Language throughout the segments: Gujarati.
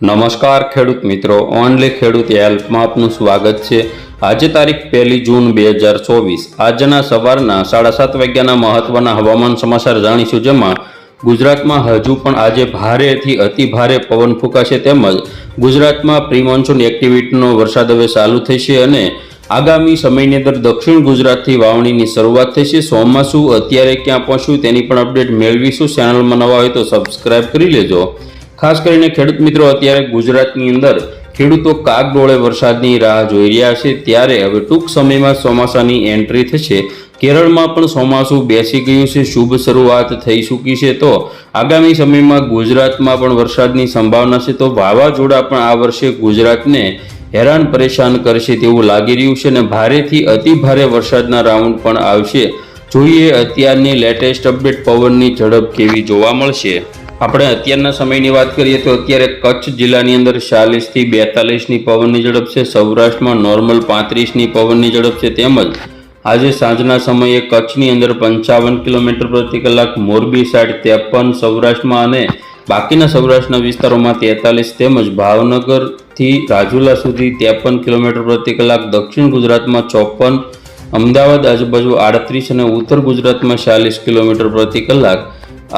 નમસ્કાર ખેડૂત મિત્રો, ઓનલી ખેડૂત હેલ્પમાં આપનું સ્વાગત છે. આજે તારીખ પહેલી જૂન બે હજાર ચોવીસ. આજના સવારના સાડા સાત વાગ્યાના મહત્વના હવામાન સમાચાર જાણીશું, જેમાં ગુજરાતમાં હજુ પણ આજે ભારેથી અતિ ભારે પવન ફૂંકાશે તેમજ ગુજરાતમાં પ્રી મોન્સૂન એક્ટિવિટીનો વરસાદ હવે ચાલુ થશે અને આગામી સમયની અંદર દક્ષિણ ગુજરાતથી વાવણીની શરૂઆત થશે. ચોમાસું અત્યારે ક્યાં પહોંચ્યું તેની પણ અપડેટ મેળવીશું. ચેનલમાં નવા હોય તો સબસ્ક્રાઈબ કરી લેજો. ખાસ કરીને ખેડૂત મિત્રો, અત્યારે ગુજરાતની અંદર ખેડૂતો કાગડોળે વરસાદની રાહ જોઈ રહ્યા છે. ત્યારે હવે ટૂંક સમયમાં ચોમાસાની એન્ટ્રી થશે. કેરળમાં પણ ચોમાસું બેસી ગયું છે. શુભ શરૂઆત થઈ ચૂકી છે. તો આગામી સમયમાં ગુજરાતમાં પણ વરસાદની સંભાવના છે. તો વાવાઝોડા પણ આ વર્ષે ગુજરાતને હેરાન પરેશાન કરશે તેવું લાગી રહ્યું છે અને ભારેથી અતિ ભારે વરસાદના રાઉન્ડ પણ આવશે. જોઈએ અત્યારની લેટેસ્ટ અપડેટ. પવનની ઝડપ કેવી જોવા મળશે? આપણે અત્યારના સમયની વાત કરીએ તો અત્યારે કચ્છ જિલ્લાની અંદર ચાલીસથી બેતાલીસની પવનની ઝડપ છે. સૌરાષ્ટ્રમાં નોર્મલ પાંત્રીસની પવનની ઝડપ છે. તેમજ આજે સાંજના સમયે કચ્છની અંદર પંચાવન કિલોમીટર પ્રતિ કલાક, મોરબી સાઈડ ત્રેપન, સૌરાષ્ટ્રમાં અને બાકીના સૌરાષ્ટ્રના વિસ્તારોમાં તેતાલીસ તેમજ ભાવનગરથી રાજુલા સુધી ત્રેપન કિલોમીટર પ્રતિ કલાક, દક્ષિણ ગુજરાતમાં ચોપન, અમદાવાદ આજુબાજુ આડત્રીસ અને ઉત્તર ગુજરાતમાં ચાલીસ કિલોમીટર પ્રતિ કલાક.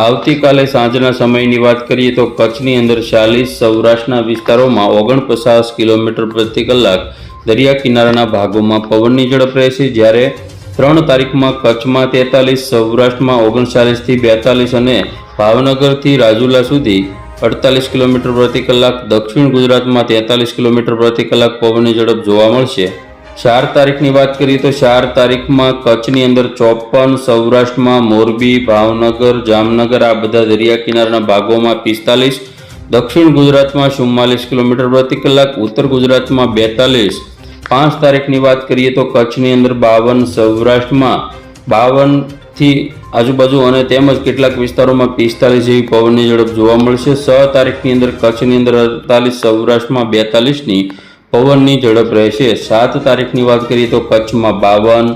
આવતીકાલે સાંજના સમયની વાત કરીએ તો કચ્છની અંદર ચાલીસ સૌરાષ્ટ્રના વિસ્તારોમાં ઓગણપચાસ કિલોમીટર પ્રતિ કલાક દરિયા કિનારાના ભાગોમાં પવનની ઝડપ રહેશે. જ્યારે ત્રણ તારીખમાં કચ્છમાં તેતાલીસ, સૌરાષ્ટ્રમાં ઓગણચાલીસથી બેતાલીસ અને ભાવનગરથી રાજુલા સુધી અડતાલીસ કિલોમીટર પ્રતિ કલાક, દક્ષિણ ગુજરાતમાં તેતાલીસ કિલોમીટર પ્રતિ કલાક પવનની ઝડપ જોવા મળશે. ચાર તારીખની વાત કરીએ તો ચાર તારીખમાં કચ્છની અંદર ચોપન, સૌરાષ્ટ્રમાં મોરબી, ભાવનગર, જામનગર, આ બધા દરિયા કિનારાના ભાગોમાં પિસ્તાલીસ, દક્ષિણ ગુજરાતમાં ચુમ્માલીસ કિલોમીટર પ્રતિ કલાક, ઉત્તર ગુજરાતમાં બેતાલીસ. પાંચ તારીખની વાત કરીએ તો કચ્છની અંદર બાવન, સૌરાષ્ટ્રમાં બાવનથી આજુબાજુ અને તેમજ કેટલાક વિસ્તારોમાં પિસ્તાલીસ જેવી પવનની ઝડપ જોવા મળશે. છ તારીખની અંદર કચ્છની અંદર અડતાલીસ, સૌરાષ્ટ્રમાં બેતાલીસની પવનની ઝડપ રહેશે. સાત તારીખની વાત કરીએ તો કચ્છમાં બાવન,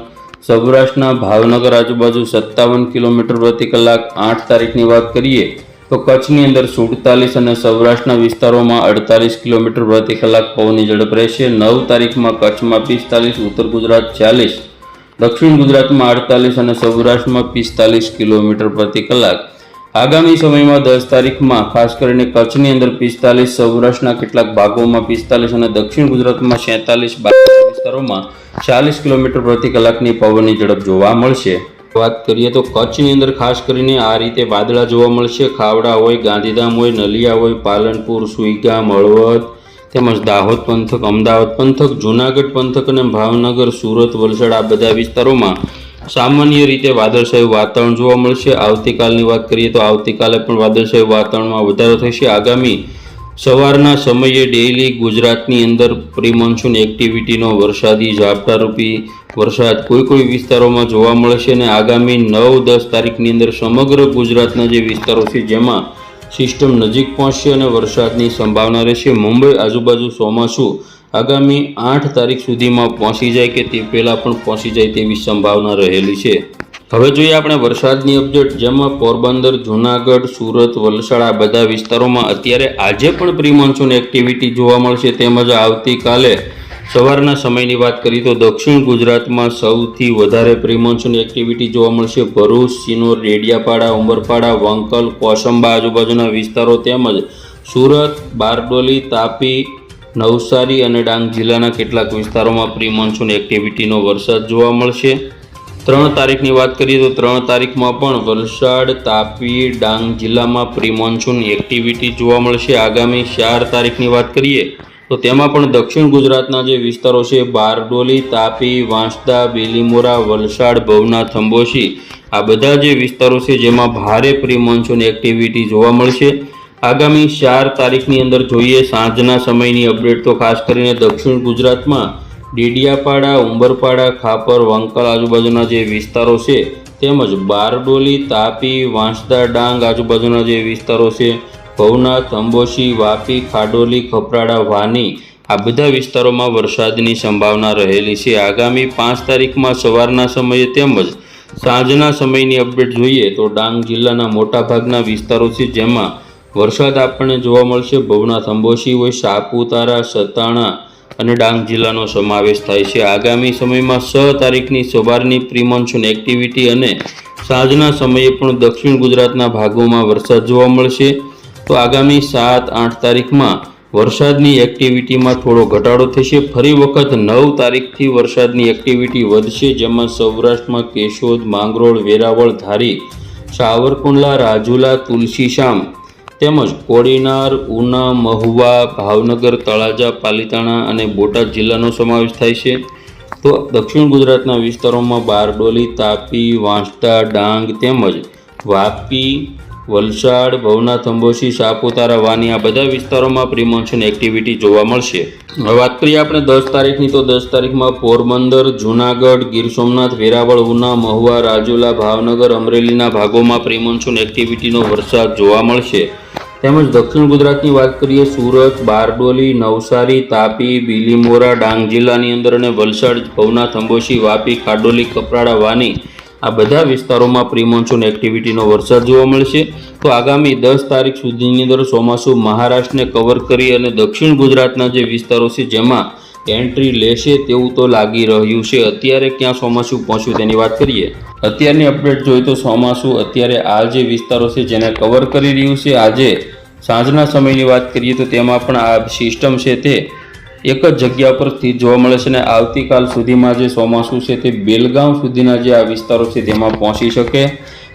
સૌરાષ્ટ્રના ભાવનગર આજુબાજુ સત્તાવન કિલોમીટર પ્રતિ કલાક આઠ તારીખની વાત કરીએ તો કચ્છની અંદર સુડતાલીસ અને સૌરાષ્ટ્રના વિસ્તારોમાં અડતાલીસ કિલોમીટર પ્રતિ કલાક પવનની ઝડપ રહેશે. નવ તારીખમાં કચ્છમાં પિસ્તાલીસ, ઉત્તર ગુજરાત ચાલીસ, દક્ષિણ ગુજરાતમાં અડતાલીસ અને સૌરાષ્ટ્રમાં પિસ્તાલીસ કિલોમીટર પ્રતિ કલાક. આગામી સમયમાં દસ તારીખમાં, ખાસ કરીને કચ્છની અંદર પિસ્તાલીસ, સૌરાષ્ટ્રના કેટલાક ભાગોમાં પિસ્તાલીસ અને દક્ષિણ ગુજરાતમાં છેતાલીસ વિસ્તારોમાં ચાલીસ કિલોમીટર પ્રતિ કલાકની પવનની ઝડપ જોવા મળશે. વાત કરીએ તો કચ્છની અંદર ખાસ કરીને આ રીતે વાદળા જોવા મળશે. ખાવડા હોય, ગાંધીધામ હોય, નલિયા હોય, પાલનપુર, સુઈગામ, હળવદ તેમજ દાહોદ પંથક, અમદાવાદ પંથક, જૂનાગઢ પંથક અને ભાવનગર, સુરત, વલસાડ આ બધા વિસ્તારોમાં સામાન્ય રીતે વાદળછાયું વાતાવરણ જોવા મળશે. આવતીકાલની વાત કરીએ તો આવતીકાલે પણ વાદળછાયું વાતાવરણમાં વધારો થશે. આગામી સવારના સમયે ડેઇલી ગુજરાતની અંદર પ્રી મોન્સૂન એક્ટિવિટીનો વરસાદી ઝાપટારૂપી વરસાદ કોઈ કોઈ વિસ્તારોમાં જોવા મળશે અને આગામી નવ દસ તારીખની અંદર સમગ્ર ગુજરાતના જે વિસ્તારો છે જેમાં સિસ્ટમ નજીક પહોંચશે અને વરસાદની સંભાવના રહેશે. મુંબઈ આજુબાજુ ચોમાસું આગામી આઠ તારીખ સુધીમાં પહોંચી જાય કે તે પહેલાં પણ પહોંચી જાય તેવી સંભાવના રહેલી છે. હવે જોઈએ આપણે વરસાદની અપડેટ, જેમાં પોરબંદર, જૂનાગઢ, સુરત, વલસાડ આ બધા વિસ્તારોમાં અત્યારે આજે પણ પ્રી મોન્સૂન એક્ટિવિટી જોવા મળશે તેમજ આવતીકાલે સવારના સમયની વાત કરીએ તો દક્ષિણ ગુજરાતમાં સૌથી વધારે પ્રિમોન્સૂન એક્ટિવિટી જોવા મળશે. ભરૂચ, સિનોર રેડિયાપાડા ઉમરપાડા, વંકલ, કોસંબા આજુબાજુના વિસ્તારો તેમજ સુરત, બારડોલી, તાપી નવસારી અને ડાંગ જિલ્લાના કેટલાક વિસ્તારોમાં પ્રી મોન્સૂન એક્ટિવિટીનો વરસાદ જોવા મળશે. ત્રણ તારીખની વાત કરીએ તો ત્રણ તારીખમાં પણ વલસાડ, તાપી, ડાંગ જિલ્લામાં પ્રી મોન્સૂન એક્ટિવિટી જોવા મળશે. આગામી ચાર તારીખની વાત કરીએ તો તેમાં પણ દક્ષિણ ગુજરાતના જે વિસ્તારો છે, બારડોલી, તાપી, વાંસદા, બેલીમોરા, વલસાડ ભવનાથ અંબોશી આ બધા જે વિસ્તારો છે જેમાં ભારે પ્રી મોન્સૂન એક્ટિવિટી જોવા મળશે. આગામી ચાર તારીખની અંદર જોઈએ. સાંજના સમયની અપડેટ તો ખાસ કરીને દક્ષિણ ગુજરાતમાં ડેડિયાપાડા, ઉંબરપાડા, ખાપર, વંકલ આજુબાજુના જે વિસ્તારો છે, તેમજ બારડોલી, તાપી, વાંસદા, ડાંગ આજુબાજુના જે વિસ્તારો છે, ભવનાથ, અંબોશી, વાપી, ખાડોલી, ખપરાડા, વાની આ બધા વિસ્તારોમાં વરસાદની સંભાવના રહેલી છે. આગામી પાંચ તારીખમાં સવારના સમયે તેમજ સાંજના સમયની અપડેટ જોઈએ તો ડાંગ જિલ્લાના મોટાભાગના વિસ્તારો છે, જેમાં વરસાદ આપણને જોવા મળશે. ભવનાથ અંબોશી હોય સાપુતારા, સતાણા અને ડાંગ જિલ્લાનો સમાવેશ થાય છે. આગામી સમયમાં છ તારીખની સવારની પ્રિમોન્સૂન એક્ટિવિટી અને સાંજના સમયે પણ દક્ષિણ ગુજરાતના ભાગોમાં વરસાદ જોવા મળશે. તો આગામી સાત, આઠ તારીખમાં વરસાદની એક્ટિવિટીમાં થોડો ઘટાડો થશે. ફરી વખત નવ તારીખથી વરસાદની એક્ટિવિટી વધશે, જેમાં સૌરાષ્ટ્રમાં કેશોદ, માંગરોળ, વેરાવળ, ધારી, સાવરકુંડલા, રાજુલા, તુલસીશામ તેમજ કોડીનાર, ઉના, મહુવા, ભાવનગર, તળાજા, પાલીતાણા અને બોટાદ જિલ્લાનો સમાવેશ થાય છે. તો દક્ષિણ ગુજરાતના વિસ્તારોમાં બારડોલી, તાપી, વાંસદા, ડાંગ તેમજ વાપી, વલસાડ, ભવનાથ અંબોશી સાપુતારા, વાની આ બધા વિસ્તારોમાં પ્રિમોન્સન એક્ટિવિટી જોવા મળશે. વાત કરીએ આપણે દસ તારીખની, તો દસ તારીખમાં પોરબંદર, જૂનાગઢ, ગીર સોમનાથ, વેરાવળ, ઉના, મહુવા, રાજુલા, ભાવનગર, અમરેલીના ભાગોમાં પ્રિમોન્સન એક્ટિવિટીનો વરસાદ જોવા મળશે. તેમજ દક્ષિણ ગુજરાતની વાત કરીએ, સુરત, બારડોલી, નવસારી, તાપી, બીલીમોરા, ડાંગ જિલ્લાની અંદર અને વલસાડ, ભવનાથ, અંબોશી, વાપી, ખાડોલી, કપરાડા, વાની આ બધા વિસ્તારોમાં પ્રિમોન્સૂન એક્ટિવિટીનો વરસાદ જોવા મળશે. તો આગામી દસ તારીખ સુધીની અંદર ચોમાસું મહારાષ્ટ્રને કવર કરી અને દક્ષિણ ગુજરાતના જે વિસ્તારો છે, જેમાં એન્ટ્રી લેશે તેવું તો લાગી રહ્યું છે. અત્યારે ક્યાં ચોમાસું પહોંચ્યું તેની વાત કરીએ. અત્યારની અપડેટ જોઈએ તો ચોમાસું અત્યારે આ જે વિસ્તારો છે, જેને કવર કરી રહ્યું છે, આજે સાંજના સમયની વાત કરીએ તો તેમાં પણ આ સિસ્ટમ છે તે એક જ જગ્યા પર સ્થિત જોવા મળે છે અને આવતીકાલ સુધીમાં જે ચોમાસું છે તે બેલગામ સુધીના જે આ વિસ્તારો છે તેમાં પહોંચી શકે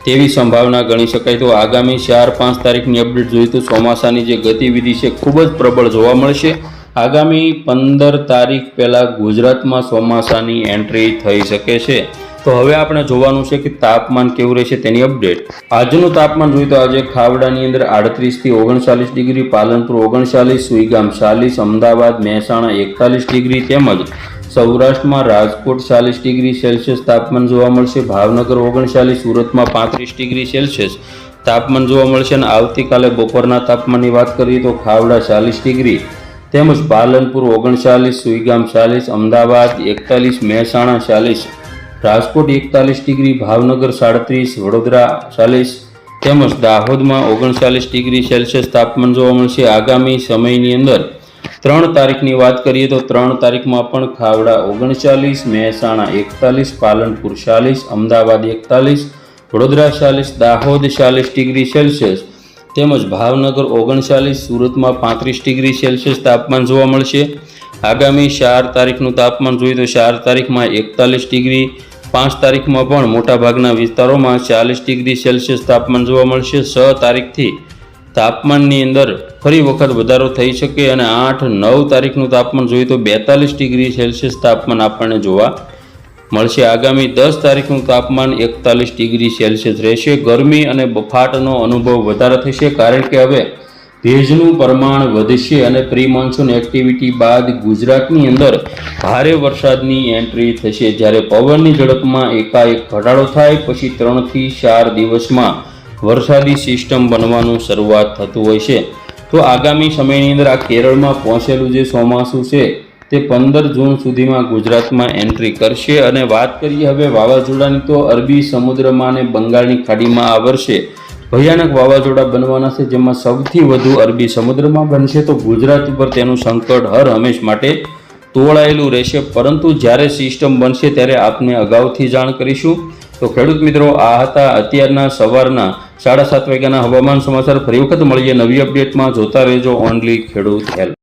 તેવી સંભાવના ગણી શકાય. તો આગામી ચાર પાંચ તારીખની અપડેટ જોઈએ તો ચોમાસાની જે ગતિવિધિ છે ખૂબ જ પ્રબળ જોવા મળશે. આગામી પંદર તારીખ પહેલાં ગુજરાતમાં ચોમાસાની એન્ટ્રી થઈ શકે છે. તો હવે આપણે જોવાનું છે કે તાપમાન કેવું રહેશે તેની અપડેટ. આજનું તાપમાન જોઈએ તો આજે ખાવડાની અંદર આડત્રીસથી ઓગણચાલીસ ડિગ્રી, પાલનપુર ઓગણચાલીસ, સુઈગામ ચાલીસ, અમદાવાદ, મહેસાણા એકતાલીસ ડિગ્રી તેમજ સૌરાષ્ટ્રમાં રાજકોટ ચાલીસ ડિગ્રી સેલ્સિયસ તાપમાન જોવા મળશે, ભાવનગર ઓગણચાલીસ, સુરતમાં પાંત્રીસ ડિગ્રી સેલ્સિયસ તાપમાન જોવા મળશે અને આવતીકાલે બપોરના તાપમાનની વાત કરીએ તો ખાવડા ચાલીસ ડિગ્રી તેમજ પાલનપુર ઓગણચાલીસ, સુઈગામ ચાલીસ, અમદાવાદ એકતાલીસ, મહેસાણા ચાલીસ રાજકોટ એકતાલીસ ડિગ્રી, ભાવનગર સાડત્રીસ, વડોદરા ચાલીસ, તેમજ દાહોદમાં ઓગણચાલીસ ડિગ્રી સેલ્સિયસ તાપમાન જોવા મળશે. આગામી સમયની અંદર ત્રણ તારીખની વાત કરીએ તો ત્રણ તારીખમાં પણ ખાવડા ઓગણચાલીસ, મહેસાણા એકતાલીસ, પાલનપુર ચાલીસ, અમદાવાદ એકતાલીસ, વડોદરા ચાલીસ, દાહોદ ચાલીસ ડિગ્રી સેલ્સિયસ, તેમજ ભાવનગર ઓગણચાલીસ, સુરતમાં પાંત્રીસ ડિગ્રી સેલ્સિયસ તાપમાન જોવા મળશે. આગામી ચાર તારીખનું તાપમાન જોઈએ તો ચાર તારીખમાં એકતાલીસ ડિગ્રી પાંચ તારીખમાં પણ મોટાભાગના વિસ્તારોમાં ચાલીસ ડિગ્રી સેલ્સિયસ તાપમાન જોવા મળશે. છ તારીખથી તાપમાનની અંદર ફરી વખત વધારો થઈ શકે અને આઠ નવ તારીખનું તાપમાન જોઈએ તો બેતાલીસ ડિગ્રી સેલ્સિયસ તાપમાન આપણને જોવા મળશે. આગામી દસ તારીખનું તાપમાન એકતાલીસ ડિગ્રી સેલ્સિયસ રહેશે. ગરમી અને બફાટનો અનુભવ વધારે થશે કારણ કે હવે ભેજનું પ્રમાણ વધશે અને પ્રી મોન્સૂન એક્ટિવિટી બાદ ગુજરાતની અંદર ભારે વરસાદની એન્ટ્રી થશે. જ્યારે પવનની ઝડપમાં એકાએક ઘટાડો થાય, પછી ત્રણથી ચાર દિવસમાં વરસાદી સિસ્ટમ બનવાનું શરૂઆત થતું હોય છે. તો આગામી સમયની અંદર આ કેરળમાં પહોંચેલું જે ચોમાસું છે, તે પંદર જૂન સુધીમાં ગુજરાતમાં એન્ટ્રી કરશે. અને વાત કરીએ હવે વાવાઝોડાની, તો અરબી સમુદ્રમાં અને બંગાળની ખાડીમાં આ વર્ષે ભયાનક વાવાઝોડા બનવાના છે, જેમાં સૌથી વધુ અરબી સમુદ્રમાં બનશે તો ગુજરાત ઉપર તેનું સંકટ હર હંમેશ માટે તોળાયેલું રહેશે. પરંતુ જ્યારે સિસ્ટમ બનશે ત્યારે આપને અગાઉથી જાણ કરીશું. તો ખેડૂત મિત્રો, આ હતા અત્યારના સવારના સાડા સાત વાગ્યાના હવામાન સમાચાર. ફરી વખત મળીએ નવી અપડેટમાં. જોતા રહેજો ઓનલી ખેડૂત હેલ્પ.